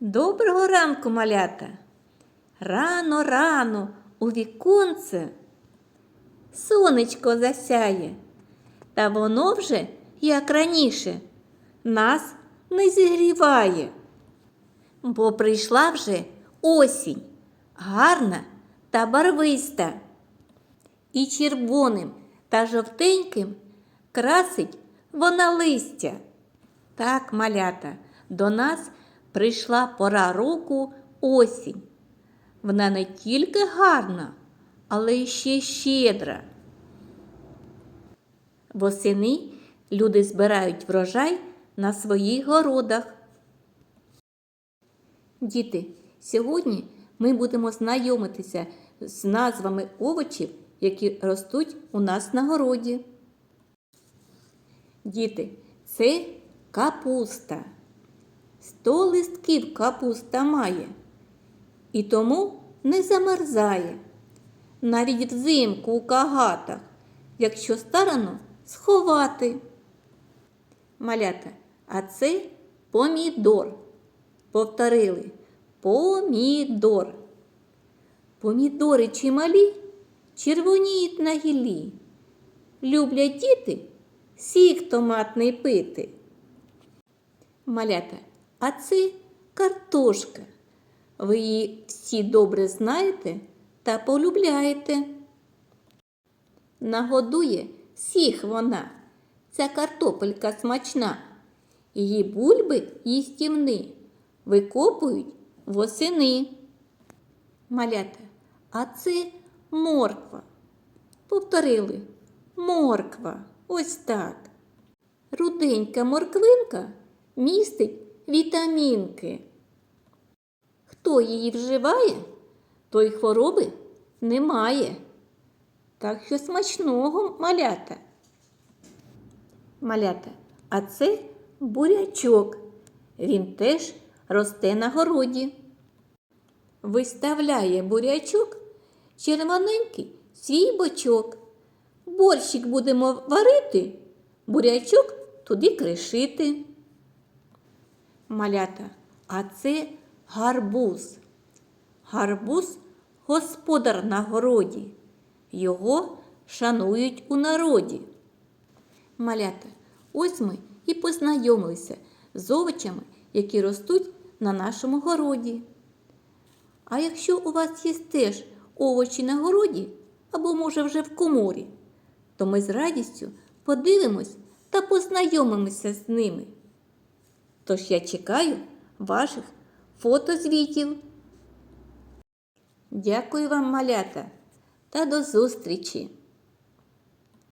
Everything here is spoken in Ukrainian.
Доброго ранку, малята. Рано, рано у віконце сонечко засяє, та воно вже, як раніше, нас не зігріває. Бо прийшла вже осінь, гарна та барвиста, і червоним та жовтеньким красить вона листя. Так, малята, до нас прийшла пора року осінь. Вона не тільки гарна, але й ще щедра. Восени люди збирають врожай на своїх городах. Діти, сьогодні ми будемо знайомитися з назвами овочів, які ростуть у нас на городі. Діти, це капуста. Сто листків капуста має і тому не замерзає. Навіть взимку у кагатах, якщо старано сховати. Малята, а це помідор. Повторили помідор. Помідори чималі червоніють на гіллі. Люблять діти сік томатний пити. Малята, а це картошка. Ви її всі добре знаєте та полюбляєте. Нагодує всіх вона. Ця картопелька смачна. Її бульби їстівни викопують восени. Малята, а це морква. Повторили морква. Ось так. Руденька морквинка містить вітамінки. Хто її вживає, той хвороби немає. Так що смачного малята. Малята, а це бурячок. Він теж росте на городі. Виставляє бурячок червоненький свій бочок. Борщик будемо варити, бурячок туди кришити. Малята, а це гарбуз. Гарбуз господар на городі. Його шанують у народі. Малята, ось ми і познайомилися з овочами, які ростуть на нашому городі. А якщо у вас є теж овочі на городі, або, може, вже в коморі, то ми з радістю подивимось та познайомимося з ними. Тож я чекаю ваших фотозвітів. Дякую вам, малята, та до зустрічі!